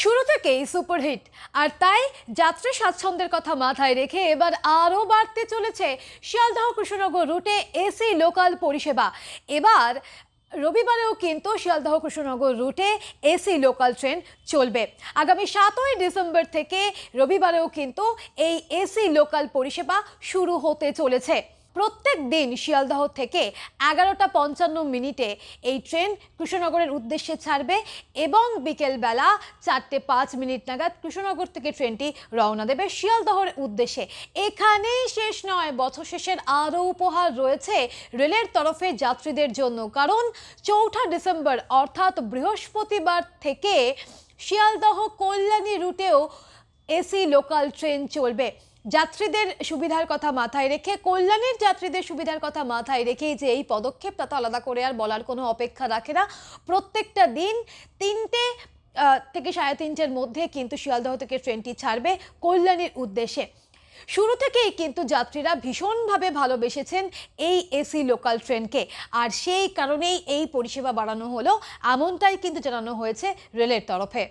শুরু থেকেই সুপারহিট। আর তাই যাত্রী স্বাচ্ছন্দ্যের কথা মাথায় রেখে এবার আরও বাড়তে চলেছে শিয়ালদহ কৃষ্ণনগর রুটে এসি লোকাল পরিষেবা। এবার রবিবারেও কিন্তু শিয়ালদহ কৃষ্ণনগর রুটে এসি লোকাল ট্রেন চলবে। আগামী সাতই ডিসেম্বর থেকে রবিবারেও কিন্তু এই এসি লোকাল পরিষেবা শুরু হতে চলেছে। প্রত্যেক দিন শিয়ালদহ থেকে এগারোটা পঞ্চান্ন মিনিটে এই ট্রেন কৃষ্ণনগরের উদ্দেশ্যে ছাড়বে এবং বিকেলবেলা চারটে পাঁচ মিনিট নাগাদ কৃষ্ণনগর থেকে ট্রেনটি রওনা দেবে শিয়ালদহর উদ্দেশ্যে। এখানেই শেষ নয়, বছর শেষের আরও উপহার রয়েছে রেলের তরফে যাত্রীদের জন্য। কারণ চৌঠা ডিসেম্বর, অর্থাৎ বৃহস্পতিবার থেকে শিয়ালদহ কল্যাণী রুটেও এসি লোকাল ট্রেন চলবে। যাত্রীদের সুবিধার কথা মাথায় রেখে, কল্যাণের যাত্রীদের সুবিধার কথা মাথায় রেখেই যে এই পদক্ষেপ তা তো আলাদা করে আর বলার কোনো অপেক্ষা রাখে না। প্রত্যেকটা দিন তিনটে থেকে সাড়ে তিনটের মধ্যে কিন্তু শিয়ালদহ থেকে ট্রেনটি ছাড়বে কল্যাণীর উদ্দেশ্যে। শুরু থেকেই কিন্তু যাত্রীরা ভীষণভাবে ভালোবেসেছেন এই এসি লোকাল ট্রেনকে। আর সেই কারণেই এই পরিষেবা বাড়ানো হলো, এমনটাই কিন্তু জানানো হয়েছে রেলের তরফে।